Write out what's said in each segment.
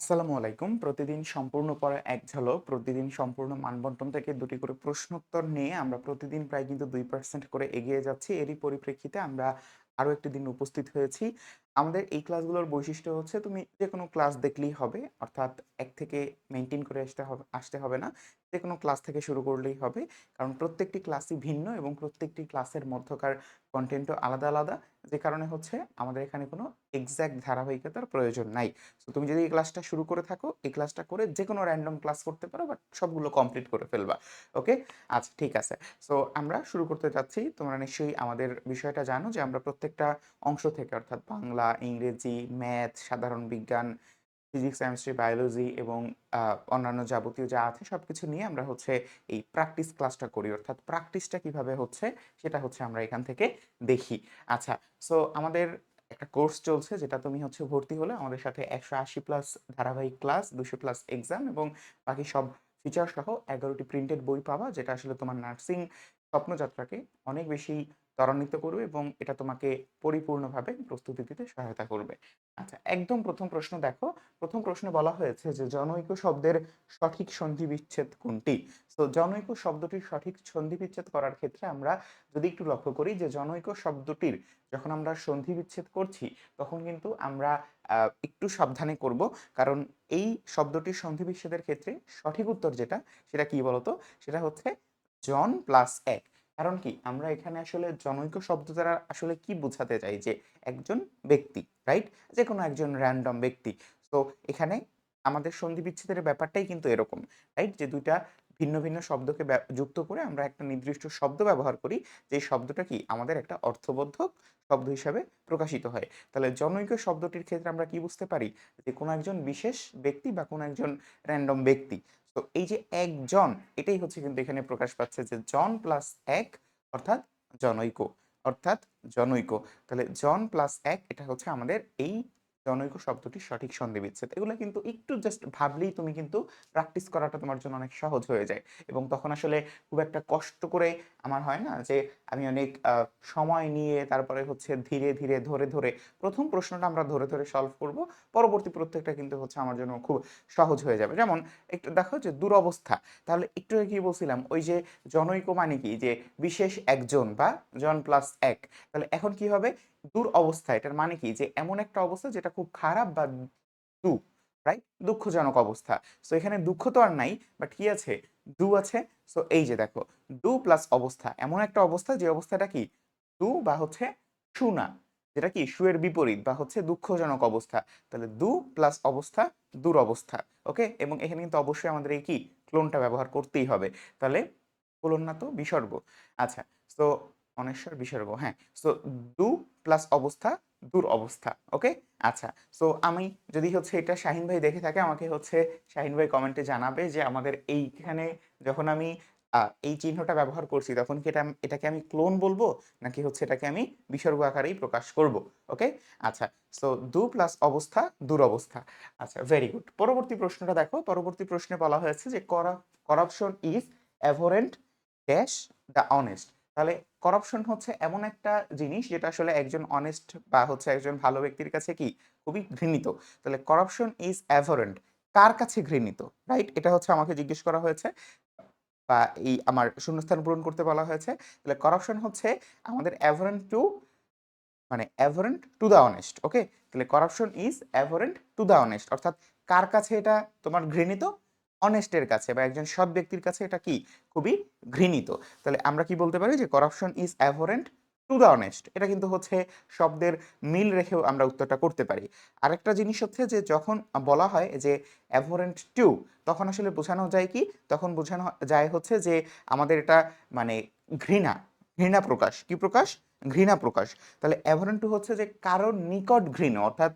আসসালামু আলাইকুম। প্রতিদিন সম্পূর্ণ পড়া এক ঝলক, প্রতিদিন সম্পূর্ণ মানবন্টন থেকে দুটি করে প্রশ্নোত্তর নিয়ে আমরা প্রতিদিন প্রায় কিন্তু দুই পার্সেন্ট করে এগিয়ে যাচ্ছি। এরই পরিপ্রেক্ষিতে আমরা আরও একটি দিন উপস্থিত হয়েছি। আমাদের এই ক্লাসগুলোর বৈশিষ্ট্য হচ্ছে, তুমি যে কোনো ক্লাস দেখলেই হবে, অর্থাৎ এক থেকে মেনটেন করে আসতে হবে আসতে হবে না। যে কোনো ক্লাস থেকে শুরু করলেই হবে। কারণ প্রত্যেকটি ক্লাসই ভিন্ন এবং প্রত্যেকটি ক্লাসের মধ্যকার কন্টেন্টও আলাদা আলাদা। যে কারণে হচ্ছে আমাদের এখানে কোনো এক্স্যাক্ট ধারাবাহিকতার প্রয়োজন নাই। তো তুমি যদি এই ক্লাসটা শুরু করে থাকো, এই ক্লাসটা করে যে কোনো র্যান্ডম ক্লাস করতে পারো বাট সবগুলো কমপ্লিট করে ফেলবা। ওকে আচ্ছা ঠিক আছে। সো আমরা শুরু করতে যাচ্ছি। তোমরা নিশ্চয়ই আমাদের বিষয়টা জানো যে আমরা প্রত্যেকটা অংশ থেকে, অর্থাৎ বাংলা, ইংরেজি ম্যাথ সাধারণ বিজ্ঞান ফিজিক্স, কেমিস্ট্রি, বায়োলজি এবং অন্যান্য যাবতীয় যা আছে সব কিছু নিয়ে আমরা হচ্ছে এই প্র্যাকটিস ক্লাসটা করি। অর্থাৎ প্র্যাকটিসটা কীভাবে হচ্ছে সেটা হচ্ছে আমরা এখান থেকে দেখি। আচ্ছা সো আমাদের একটা কোর্স চলছে যেটা তুমি হচ্ছে ভর্তি হলে আমাদের সাথে একশো আশি প্লাস ধারাবাহিক ক্লাস দুশো প্লাস এক্সাম এবং বাকি সব ফিচার সহ এগারোটি প্রিন্টেড বই পাওয়া যেটা আসলে তোমার নার্সিং স্বপ্নযাত্রাকে অনেক বেশি ত্বরান্বিত করবে এবং এটা তোমাকে পরিপূর্ণভাবে প্রস্তুতি দিতে সহায়তা করবে। আচ্ছা একদম প্রথম প্রশ্ন দেখো। প্রথম প্রশ্নে বলা হয়েছে যে জনৈক শব্দের সঠিক সন্ধি বিচ্ছেদ কোনটি? তো জনৈক শব্দটির সঠিক সন্ধি বিচ্ছেদ করার ক্ষেত্রে আমরা যদি একটু লক্ষ্য করি যে জনৈক শব্দটির যখন আমরা সন্ধি বিচ্ছেদ করছি, তখন কিন্তু আমরা একটু সাবধানে করব। কারণ এই শব্দটির সন্ধি বিচ্ছেদের ক্ষেত্রে সঠিক উত্তর যেটা, সেটা কি বলতো? সেটা হচ্ছে জন প্লাস এক। কারণ কি? আমরা এখানে আসলে জনৈক শব্দ দ্বারা আসলে কি বোঝাতে চাই? যে একজন ব্যক্তি রাইট যে কোনো একজন র্যান্ডম ব্যক্তি। তো এখানে আমাদের সন্ধি বিচ্ছেদের ব্যাপারটাই কিন্তু এরকম রাইট যে দুইটা ভিন্ন ভিন্ন শব্দকে যুক্ত করে আমরা একটা নির্দিষ্ট শব্দ ব্যবহার করি, যে শব্দটা কি? আমাদের একটা অর্থবোধক শব্দ হিসাবে প্রকাশিত হয়। তাহলে জনৈক শব্দটির ক্ষেত্রে আমরা কি বুঝতে পারি? যে কোনো একজন বিশেষ ব্যক্তি বা কোনো একজন র্যান্ডম ব্যক্তি। তো এই যে একজন এটাই হচ্ছে কিন্তু এখানে প্রকাশ পাচ্ছে যে জন প্লাস এক অর্থাৎ জনৈক অর্থাৎ জনৈক। তাহলে জন প্লাস এক, এটা হচ্ছে আমাদের এই জনৈক শব্দটির সঠিক সন্ধি বিচ্ছেদ এগুলো কিন্তু একটু জাস্ট ভাবলেই তুমি কিন্তু প্র্যাকটিস করাটা তোমার জন্য অনেক সহজ হয়ে যায়। এবং তখন আসলে খুব একটা কষ্ট করে আমার হয় না যে আমি অনেক সময় নিয়ে তারপরে হচ্ছে ধীরে ধীরে, ধরে ধরে প্রথম প্রশ্নটা আমরা ধরে ধরে সলভ করব। পরবর্তী প্রত্যেকটা কিন্তু হচ্ছে আমার জন্য খুব সহজ হয়ে যাবে। যেমন একটু দেখো যে দুরবস্থা। তাহলে একটু কি বলছিলাম, ওই যে জনৈক মানে কি? যে বিশেষ একজন বা জন প্লাস এক। তাহলে এখন কি হবে? দূর অবস্থা, এটার মানে কি? যে এমন একটা অবস্থা যেটা খুব খারাপ বা দু রাইট দুঃখজনক অবস্থা। সো এখানে দুঃখ তো আর নাই বাট কি আছে? দু আছে। সো এই যে দেখো, দু প্লাস অবস্থা। এমন একটা অবস্থা যে অবস্থাটা কি? দু বা হচ্ছে সুনা যেটা কি? সুয়ের বিপরীত বা হচ্ছে দুঃখজনক অবস্থা। তাহলে দু প্লাস অবস্থা, দূর দুরবস্থা ওকে এবং এখানে কিন্তু অবশ্যই আমাদের এই কি? ক্লোনটা ব্যবহার করতেই হবে। তাহলে ক্লোন না তো বিসর্গ। আচ্ছা তো অনেশ্বর বিসর্গ হ্যাঁ। সো দু প্লাস অবস্থা, দূর অবস্থা ওকে আচ্ছা সো আমি যদি হচ্ছে এটা শাহিন ভাই দেখে থাকে, আমাকে হচ্ছে শাহিন ভাই কমেন্টে জানাবে যে আমাদের এইখানে যখন আমি এই চিহ্নটা ব্যবহার করছি, তখন কি এটা এটাকে আমি ক্লোন বলব? নাকি হচ্ছে এটাকে আমি বিসর্গ আকারেই প্রকাশ করব ওকে আচ্ছা সো দু প্লাস অবস্থা, দূর অবস্থা। আচ্ছা ভেরি গুড পরবর্তী প্রশ্নটা দেখো, পরবর্তী প্রশ্নে বলা হয়েছে যে corruption is abhorrent dash the honest তাহলে করাপশন হচ্ছে এমন একটা জিনিস যেটা আসলে একজন অনেস্ট বা হচ্ছে একজন ভালো ব্যক্তির কাছে কি খুবই ঘৃণিত। তাহলে করাপশন ইজ অ্যাভোরেন্ট কার কাছে ঘৃণিত রাইট এটা হচ্ছে আমাকে জিজ্ঞেস করা হয়েছে বা এই আমার শূন্যস্থান পূরণ করতে বলা হয়েছে। তাহলে করাপশন হচ্ছে আমাদের অ্যাভোরেন্ট টু মানে abhorrent to the honest okay তাহলে corruption is abhorrent to the honest অর্থাৎ কার কাছে এটা তোমার ঘৃণিত? অনেস্টের কাছে বা একজন সৎ ব্যক্তির কাছে এটা কি? খুবই ঘৃণিত। তাহলে আমরা কি বলতে পারি যে corruption is abhorrent to the honest এটা কিন্তু হচ্ছে শব্দের মিল রেখেও আমরা উত্তরটা করতে পারি। আরেকটা জিনিস হচ্ছে যে যখন বলা হয় যে অ্যাভোরেন্ট টু তখন আসলে বোঝানো যায় কি? তখন বোঝানো যায় হচ্ছে যে আমাদের এটা মানে ঘৃণা ঘৃণা প্রকাশ। কি প্রকাশ? ঘৃণা প্রকাশ। তাহলে অ্যাভোরেন্ট টু হচ্ছে যে কারোর নিকট ঘৃণ, অর্থাৎ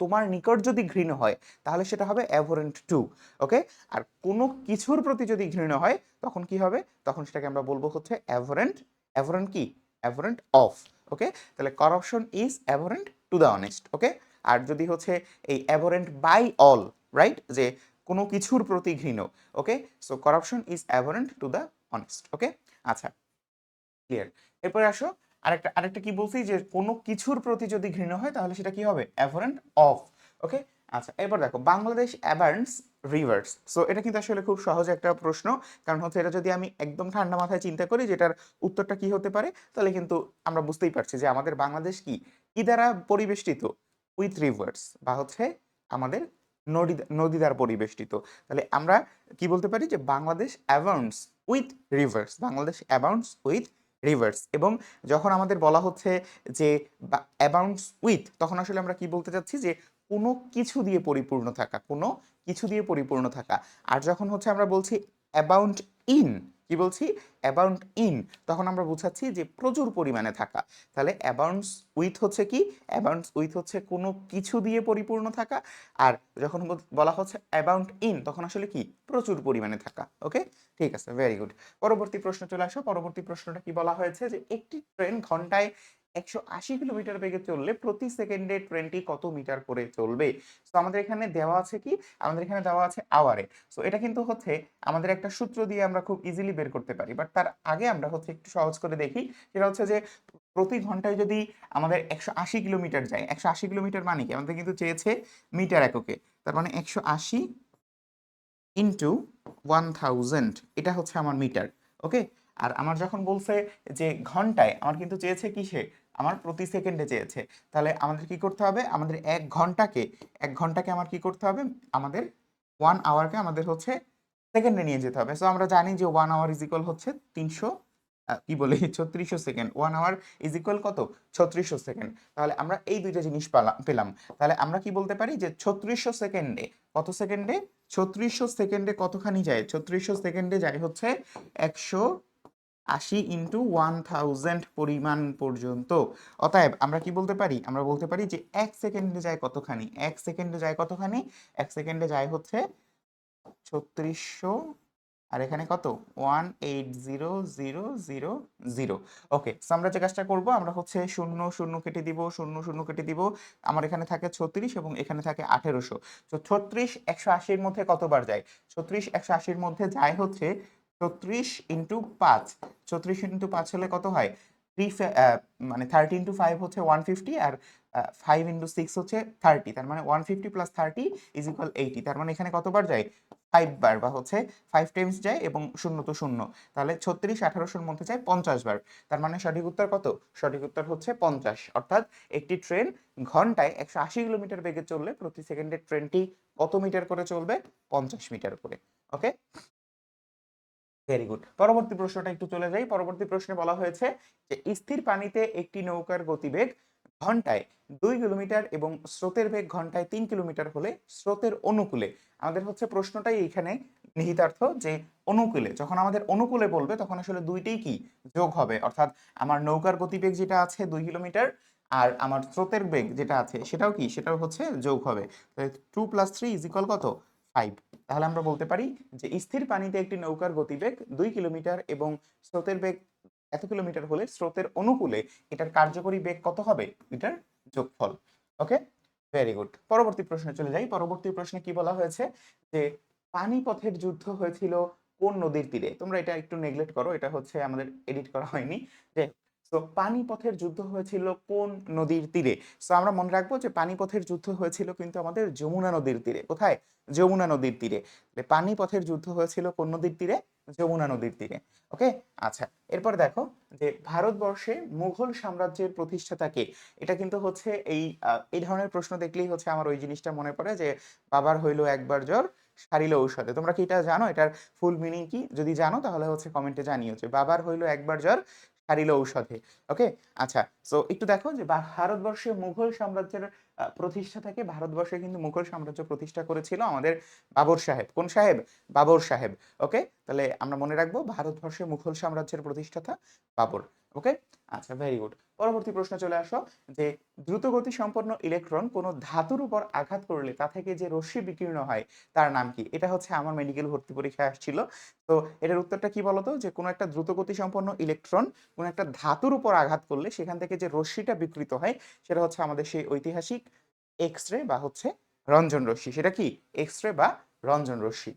তোমার নিকট যদি ঘৃণ হয়, তাহলে সেটা হবে অ্যাভোরেন্ট টু ওকে আর কোনো কিছুর প্রতি যদি ঘৃণ হয়, তখন কি হবে? তখন সেটাকে আমরা বলব হচ্ছে অ্যাভোরেন্ট অ্যাভোরেন্ট কি? অ্যাভোরেন্ট অফ ওকে তাহলে corruption is abhorrent to the honest okay আর যদি হচ্ছে এই অ্যাভোরেন্ট বাই অল রাইট যে কোনো কিছুর প্রতি ঘৃণ okay so corruption is abhorrent to the honest okay আচ্ছা ক্লিয়ার এরপরে আসো আরেকটা আরেকটা কি বলছি যে কোনো কিছুর প্রতি যদি ঘৃণা হয়, তাহলে সেটা কি হবে? অ্যাভারেন্ট অফ ওকে আচ্ছা এবার দেখো, বাংলাদেশ অ্যাবার্নস রিভার্স সো এটা কিন্তু আসলে খুব সহজ একটা প্রশ্ন। কারণ হচ্ছে এটা যদি আমি একদম ঠান্ডা মাথায় চিন্তা করি, যেটার উত্তরটা কি হতে পারে, তাহলে কিন্তু আমরা বুঝতেই পারছি যে আমাদের বাংলাদেশ কি? কি দ্বারা পরিবেষ্টিত উইথ রিভার্স বা হচ্ছে আমাদের নদী নদী দ্বারা পরিবেষ্টিত। তাহলে আমরা কি বলতে পারি যে Bangladesh abounds with rivers Bangladesh abounds with rivers এবং যখন আমাদের বলা হচ্ছে যে অ্যাবাউন্ডস উইথ তখন আসলে আমরা কি বলতে চাচ্ছি যে কোনো কিছু দিয়ে পরিপূর্ণ থাকা, কোনো কিছু দিয়ে পরিপূর্ণ থাকা। আর যখন হচ্ছে আমরা বলছি অ্যাবাউন্ড ইন কি বলছি? অ্যাবাউন্ড ইন তখন আমরা বোঝাচ্ছি যে প্রচুর পরিমাণে থাকা। তাহলে অ্যাবাউন্ডস উইথ হচ্ছে কি? অ্যাবাউন্ডস উইথ হচ্ছে কোনো কিছু দিয়ে পরিপূর্ণ থাকা। আর যখন বলা হচ্ছে অ্যাবাউন্ড ইন তখন আসলে কি? প্রচুর পরিমাণে থাকা, ওকে? ঠিক আছে ভেরি গুড পরবর্তী প্রশ্ন চলে আসো। পরবর্তী প্রশ্নটা কি বলা হয়েছে? যে একটি ট্রেন ঘন্টায় একশো আশি কিলোমিটার বেগে চললে প্রতি সেকেন্ডে ট্রেনটি কত মিটার করে চলবে? তো আমাদের এখানে দেওয়া আছে কি? আমাদের এখানে দেওয়া আছে আওয়ারে সো এটা কিন্তু হচ্ছে আমাদের একটা সূত্র দিয়ে আমরা খুব ইজিলি বের করতে পারি। বাট তার আগে আমরা হচ্ছে একটু সহজ করে দেখি। সেটা হচ্ছে যে, প্রতি ঘন্টায় যদি আমাদের একশো আশি কিলোমিটার যায়, একশো আশি কিলোমিটার মানে কি? আমাদের কিন্তু চেয়েছে মিটার এককে। তার মানে একশো আশি ইন্টু ওয়ান থাউজেন্ড এটা হচ্ছে আমার মিটার ওকে আর আমার যখন বলছে যে, ঘন্টায়, আমার কিন্তু চেয়েছে কিসে? আমার প্রতি সেকেন্ডে চেয়েছে। তাহলে আমাদের কি করতে হবে? আমাদের এক ঘন্টাকে এক ঘন্টাকে আমার কি করতে হবে? আমাদের ওয়ান আওয়ারকে আমাদের হচ্ছে সেকেন্ডে নিয়ে যেতে হবে। সো আমরা জানি যে ওয়ান আওয়ার ইজ ইকুয়াল হচ্ছে তিনশো কি বলে? ছত্রিশশো second one hour is equal কত? ছত্রিশশো সেকেন্ড তাহলে আমরা এই দুইটা জিনিস পালাম পেলাম। তাহলে আমরা কি বলতে পারি যে ছত্রিশশো সেকেন্ডে কত সেকেন্ডে ছত্রিশশো সেকেন্ডে কতখানি যায়? ছত্রিশশো সেকেন্ডে যায় হচ্ছে একশো আশি ইন্টু ওয়ান থাউজেন্ড পরিমাণ পর্যন্ত। অতএব আমরা কি বলতে পারি? আমরা বলতে পারি যে এক সেকেন্ডে যায় কতখানি? এক সেকেন্ডে যায় কতখানি? এক সেকেন্ডে যায় হচ্ছে ছত্রিশশো। আর এখানে কত? One eight zero zero zero zero. Okay আমরা যে কাজটা করব, আমরা হচ্ছে শূন্য শূন্য কেটে দিব, শূন্য শূন্য কেটে দিব। আমার এখানে থাকে ছত্রিশ এবং এখানে থাকে আঠেরোশো। তো ছত্রিশ একশো আশির মধ্যে কতবার যায়? ছত্রিশ একশো আশির মধ্যে যায় হচ্ছে ছত্রিশ ইন্টু পাঁচ। ছত্রিশ ইন্টু পাঁচ হলে কত হয়? থ্রি মানে থার্টি ইন্টু ফাইভ হচ্ছে ওয়ান ফিফটি আর ফাইভ ইন্টু সিক্স হচ্ছে থার্টি তার মানে one fifty plus thirty is equal eighty তার মানে এখানে কতবার যায়? ফাইভ বার বা হচ্ছে ফাইভ টাইমস যায় এবং শূন্য তো শূন্য। তাহলে ছত্রিশ আঠারোশোর মধ্যে যায় পঞ্চাশ বার। তার মানে সঠিক উত্তর কত? সঠিক উত্তর হচ্ছে পঞ্চাশ। অর্থাৎ একটি ট্রেন ঘন্টায় একশো আশি কিলোমিটার বেগে চললে প্রতি সেকেন্ডে ট্রেনটি কত মিটার করে চলবে? পঞ্চাশ মিটার করে। ওকে? ভেরি গুড পরবর্তী প্রশ্নটা একটু চলে যাই। পরবর্তী প্রশ্নে বলা হয়েছে যে, স্থির পানিতে একটি নৌকার গতিবেগ ঘন্টায় দুই কিলোমিটার এবং স্রোতের বেগ ঘন্টায় তিন কিলোমিটার হলে স্রোতের অনুকূলে। আমাদের হচ্ছে প্রশ্নটাই এইখানে নিহিতার্থ যে, অনুকূলে। যখন আমাদের অনুকূলে বলবে, তখন আসলে দুইটাই কি যোগ হবে? অর্থাৎ আমার নৌকার গতিবেগ যেটা আছে দুই কিলোমিটার আর আমার স্রোতের বেগ যেটা আছে সেটাও কি? সেটাও হচ্ছে যোগ হবে। টু প্লাস থ্রি ইজ কত? ফাইভ তাহলে আমরা বলতে পারি যে স্থির পানিতে একটি নৌকার গতিবেগ দুই কিলোমিটার এবং স্রোতের বেগ এত কিলোমিটার হলে স্রোতের অনুকূলে এটার কার্যকরী বেগ কত হবে? এটার যোগফল। ওকে ভেরি গুড পরবর্তী প্রশ্নে চলে যাই। পরবর্তী প্রশ্নে কি বলা হয়েছে? যে পানিপথের যুদ্ধ হয়েছিল কোন নদীর তীরে? তোমরা এটা একটু নেগলেক্ট করো। এটা হচ্ছে আমাদের এডিট করা হয়নি। যে তো পানিপথের যুদ্ধ হয়েছিল কোন নদীর তীরে? সো আমরা মনে রাখব যে পানিপথের যুদ্ধ হয়েছিল কিন্তু আমাদের যমুনা নদীর তীরে। কোথায়? যমুনা নদীর তীরে। পানিপথের যুদ্ধ হয়েছিল কোন নদীর তীরে? যমুনা নদীর তীরে। ওকে? আচ্ছা এরপর দেখো যে ভারতবর্ষে মুঘল সাম্রাজ্যের প্রতিষ্ঠাতাকে এটা কিন্তু হচ্ছে এই এই ধরনের প্রশ্ন দেখলেই হচ্ছে আমার ওই জিনিসটা মনে পড়ে যে বাবার হইল একবার জ্বর, সারিল ঔষধে। তোমরা কি এটা জানো? এটার ফুল মিনিং কি? যদি জানো তাহলে হচ্ছে কমেন্টে জানিও যে বাবার হইল একবার জ্বর সারিল ঔষধে ওকে আচ্ছা সো একটু দেখো যে ভারতবর্ষে মুঘল সাম্রাজ্যের প্রতিষ্ঠা প্রতিষ্ঠাতাকে ভারতবর্ষে কিন্তু মুঘল সাম্রাজ্য প্রতিষ্ঠা করেছিল আমাদের বাবর সাহেব। কোন সাহেব? বাবর সাহেব ওকে তাহলে আমরা মনে রাখব ভারতবর্ষে মুঘল সাম্রাজ্যের প্রতিষ্ঠাতা বাবর ওকে আচ্ছা ভেরি গুড পরবর্তী প্রশ্ন চলে আসো, যে দ্রুতগতি সম্পন্ন ইলেকট্রন কোনো ধাতুর উপর আঘাত করলে তা থেকে যে রশ্মি বিকীর্ণ হয়, তার নাম কি? এটা হচ্ছে আমার মেডিকেল ভর্তি পরীক্ষায় আসছিল। তো এটার উত্তরটা কি বলতো? যে কোনো একটা দ্রুতগতি সম্পন্ন ইলেকট্রন কোনো একটা ধাতুর উপর আঘাত করলে সেখান থেকে যে রশ্মিটা বিকৃত হয়, সেটা হচ্ছে আমাদের সেই ঐতিহাসিক এক্স রে বা হচ্ছে রঞ্জন রশ্মি। সেটা কি? এক্স রে বা রঞ্জন রশ্মি।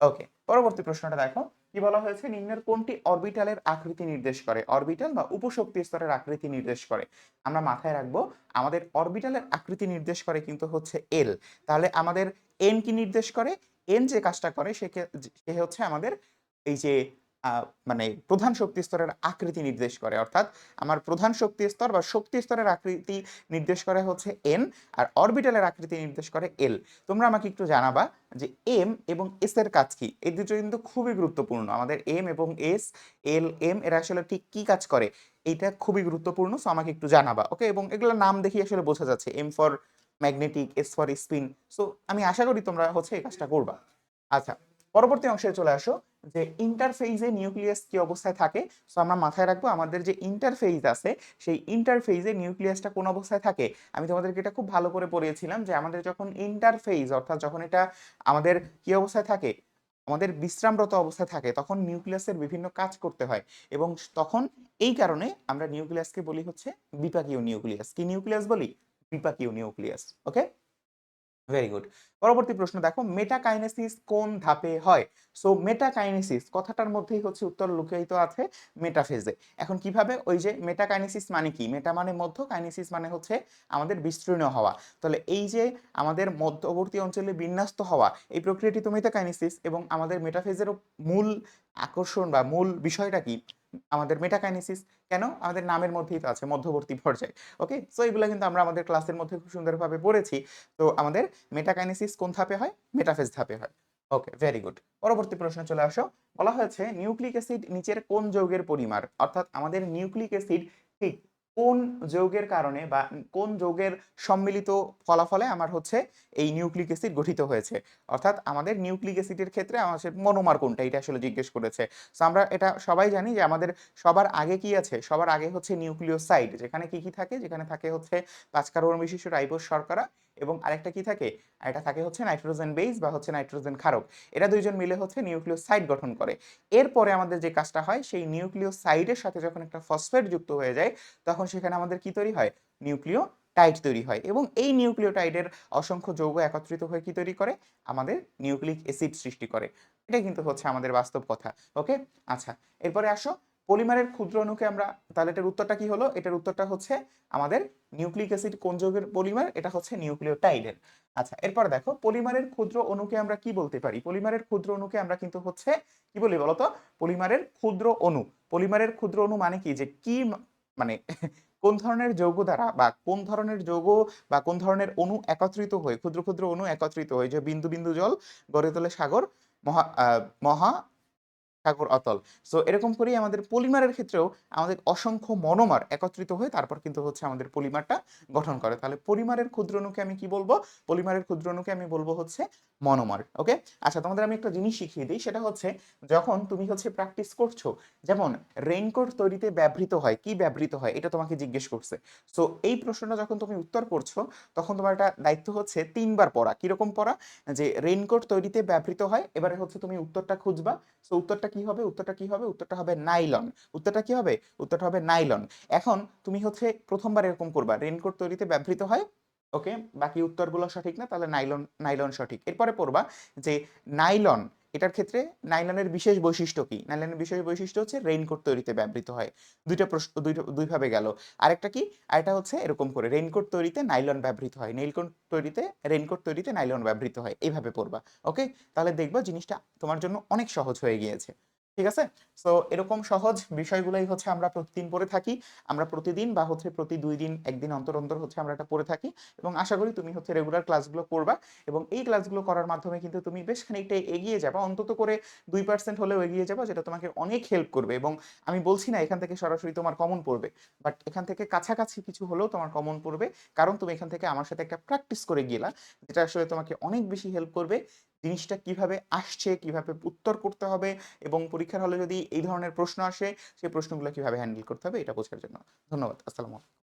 ওকে পরবর্তী প্রশ্নটা দেখো। কি বলা হয়েছে? নিম্নের কোনটি অরবিটালের আকৃতি নির্দেশ করে? অরবিটাল বা উপশক্তি স্তরের আকৃতি নির্দেশ করে। আমরা মাথায় রাখব, আমাদের অরবিটালের আকৃতি নির্দেশ করে কিন্তু হচ্ছে এল তাহলে আমাদের এন কি নির্দেশ করে? এন যে কাজটা করে, সে সে হচ্ছে আমাদের এই যে মানে প্রধান শক্তি স্তরের আকৃতি নির্দেশ করে। অর্থাৎ আমার প্রধান শক্তি স্তর বা শক্তি স্তরের আকৃতি নির্দেশ করে হচ্ছে এন আর অরবিটালের আকৃতি নির্দেশ করে এল তোমরা আমাকে একটু জানাবা যে এম এবং এস এর কাজ কি? এই দুটো কিন্তু খুবই গুরুত্বপূর্ণ। আমাদের এম এবং এস এল এম এরা আসলে ঠিক কি কাজ করে? এইটা খুবই গুরুত্বপূর্ণ সো আমাকে একটু জানাবা ওকে এবং এগুলোর নাম দেখি আসলে বোঝা যাচ্ছে। M for magnetic S for spin so আমি আশা করি তোমরা হচ্ছে এই কাজটা করবা। আচ্ছা পরবর্তী অংশে চলে আসো যে ইন্টারফেজে নিউক্লিয়াস কি অবস্থায় থাকে? সো আমরা মাথায় রাখব আমাদের যে ইন্টারফেজ আছে, সেই ইন্টারফেজে নিউক্লিয়াসটা কোন অবস্থায় থাকে? আমি তোমাদেরকে এটা খুব ভালো করে পড়িয়েছিলাম যে আমাদের যখন ইন্টারফেজ অর্থাৎ যখন এটা আমাদের কি অবস্থায় থাকে? আমাদের বিশ্রামরত অবস্থায় থাকে, তখন নিউক্লিয়াসের বিভিন্ন কাজ করতে হয়। এবং তখন এই কারণে আমরা নিউক্লিয়াসকে বলি হচ্ছে বিপাকীয় নিউক্লিয়াস কি নিউক্লিয়াস বলি? বিপাকীয় নিউক্লিয়াস ওকে ভেরি গুড পরবর্তী প্রশ্ন, দেখো মেটাকাইনেসিস কোন ধাপে হয়? সো মেটাকাইনেসিস কথাটার মধ্যেই হচ্ছে উত্তর লুকায়িত আছে মেটাফেজে এখন কীভাবে? ওই যে মেটাকাইনেসিস মানে কি? মেটা মানে মধ্য কাইনেসিস মানে হচ্ছে আমাদের বিস্তীর্ণ হওয়া। তাহলে এই যে আমাদের মধ্যবর্তী অঞ্চলে বিন্যস্ত হওয়া, এই প্রক্রিয়াটি তো মেটাকাইনেসিস এবং আমাদের মেটাফেজের মূল আকর্ষণ বা মূল বিষয়টা কি? আমাদের মেটাকাইনেসিস কেন? আমাদের নামের মধ্যেই তো আছে, মধ্যবর্তী পর্যায়ে ওকে সো এগুলো কিন্তু আমরা আমাদের ক্লাসের মধ্যে খুব সুন্দরভাবে পড়েছি তো, আমাদের মেটাকাইনেসিস কোন ধাপে হয়? মেটাফেজ ধাপে হয়। ওকে ভেরি গুড পরবর্তী প্রশ্ন চলে আসো। বলা হয়েছে নিউক্লিক অ্যাসিড নিচের কোন যৌগের পরিমাণ? অর্থাৎ আমাদের নিউক্লিক অ্যাসিড ঠিক কোন যৌগের কারণে বা কোন যৌগের সম্মিলিত ফলাফলে আমার হচ্ছে এই নিউক্লিক অ্যাসিড গঠিত হয়েছে? অর্থাৎ আমাদের নিউক্লিক অ্যাসিডের ক্ষেত্রে আমাদের মনোমার কোনটা? এটা আসলে জিজ্ঞেস করেছে। তো আমরা এটা সবাই জানি যে আমাদের সবার আগে কি আছে? সবার আগে হচ্ছে নিউক্লিওসাইড, যেখানে কি কি থাকে? যেখানে থাকে হচ্ছে পাঁচ কার্বন বিশিষ্ট রাইবোস শর্করা এবং আরেকটা কি থাকে? এটা থাকে হচ্ছে নাইট্রোজেন বেস বা হচ্ছে নাইট্রোজেন ক্ষারক। এরা দুইজন মিলে হচ্ছে নিউক্লিওসাইড গঠন করে। এরপরে আমাদের যে কাজটা হয়, সেই নিউক্লিওসাইডের সাথে যখন একটা ফসফেট যুক্ত হয়ে যায়, তখন সেখানে আমাদের কি তৈরি হয়? নিউক্লিও টাইড তৈরি হয় এবং এই নিউক্লিওটাইডের অসংখ্য যৌগ একত্রিত হয়ে কি তৈরি করে? আমাদের নিউক্লিক অ্যাসিড সৃষ্টি করে। এটা কিন্তু হচ্ছে আমাদের বাস্তব কথা, ওকে? আচ্ছা এরপরে আসো। পলিমারের ক্ষুদ্র অণুকে আমরা, তাহলে এটার উত্তরটা কি হলো? এটার উত্তরটা হচ্ছে আমাদের নিউক্লিক অ্যাসিড কোন যৌগের পলিমার? এটা হচ্ছে নিউক্লিওটাইডের। আচ্ছা এরপর দেখো, পলিমারের ক্ষুদ্র অণুকে আমরা কি বলতে পারি? পলিমারের ক্ষুদ্র অণুকে আমরা কিন্তু হচ্ছে, কি বলি বলতো? পলিমারের ক্ষুদ্র অণু। পলিমারের ক্ষুদ্র অণু মানে কি? যে কি মানে কোন ধরনের যৌগ দ্বারা বা কোন ধরনের যৌগ বা কোন ধরনের অণু একত্রিত হয়ে, ক্ষুদ্র ক্ষুদ্র অণু একত্রিত হয়ে, যে বিন্দু বিন্দু জল গড়ে তোলে সাগর, মহা মহা সাগর অতল। সো এরকম করেই আমাদের পলিমারের ক্ষেত্রেও আমাদের অসংখ্য মনোমার একত্রিত হয়ে তারপর কিন্তু হচ্ছে আমাদের পলিমারটা গঠন করে। তাহলে পলিমারের ক্ষুদ্রণুকে আমি কি বলব? পলিমারের ক্ষুদ্রণুকে আমি বলব হচ্ছে মনোমার ওকে আচ্ছা তোমাদের আমি একটা জিনিস শিখিয়ে দিই, সেটা হচ্ছে যখন তুমি হচ্ছে প্র্যাকটিস করছ, যেমন রেইনকোট তৈরিতে ব্যবহৃত হয়, কি ব্যবহৃত হয়, এটা তোমাকে জিজ্ঞেস করছে। সো এই প্রশ্নটা যখন তুমি উত্তর করছ, তখন তোমার একটা দায়িত্ব হচ্ছে তিনবার পড়া। কীরকম পড়া? যে রেইনকোট তৈরিতে ব্যবহৃত হয়, এবারে হচ্ছে তুমি উত্তরটা খুঁজবা। সো উত্তরটা কি হবে? উত্তরটা কি হবে? উত্তরটা হবে নাইলন উত্তরটা কি হবে? উত্তরটা হবে নাইলন এখন তুমি হচ্ছে প্রথমবার এরকম করবা। রেইনকোট তৈরিতে ব্যবহৃত হয় ওকে? বাকি উত্তরগুলো সঠিক না? তাহলে নাইলন নাইলন সঠিক। এরপরে পড়বা যে নাইলন, এটার ক্ষেত্রে নাইলনের বিশেষ বৈশিষ্ট্য কি? নাইলনের বিশেষ বৈশিষ্ট্য হচ্ছে রেইনকোট তৈরিতে ব্যবহৃত হয়। দুইটা প্রশ্ন দুইটা দুইভাবে গেল। আরেকটা কি? আরেকটা হচ্ছে এরকম করে, রেইনকোট তৈরিতে নাইলন ব্যবহৃত হয়। নেইলকোট তৈরিতে, রেইনকোট তৈরিতে নাইলন ব্যবহৃত হয়। এইভাবে পড়বা, ওকে? তাহলে দেখবা জিনিসটা তোমার জন্য অনেক সহজ হয়ে গিয়েছে। ঠিক আছে? সো এরকম সহজ বিষয়গুলোই হচ্ছে আমরা প্রতিদিন পড়ে থাকি। আমরা প্রতিদিন বা হচ্ছে প্রতি দুই দিন, একদিন অন্তর অন্তর হচ্ছে আমরা এটা পড়ে থাকি। এবং আশা করি তুমি হচ্ছে রেগুলার ক্লাসগুলো করবা। এবং এই ক্লাসগুলো করার মাধ্যমে কিন্তু তুমি বেশ খানিকটা এগিয়ে যাবা। অন্তত করে দুই পার্সেন্ট হলেও এগিয়ে যাবা, যেটা তোমাকে অনেক হেল্প করবে। এবং আমি বলছি না এখান থেকে সরাসরি তোমার কমন পড়বে। বাট এখান থেকে কাছাকাছি কিছু হলেও তোমার কমন পড়বে। কারণ তুমি এখান থেকে আমার সাথে একটা প্র্যাকটিস করে গেলা, যেটা আসলে তোমাকে অনেক বেশি হেল্প করবে। জিনিসটা কীভাবে আসছে, কীভাবে উত্তর করতে হবে এবং পরীক্ষার হলে যদি এই ধরনের প্রশ্ন আসে সেই প্রশ্নগুলো কীভাবে হ্যান্ডেল করতে হবে, এটা বোঝার জন্য। ধন্যবাদ, আসসালামু আলাইকুম।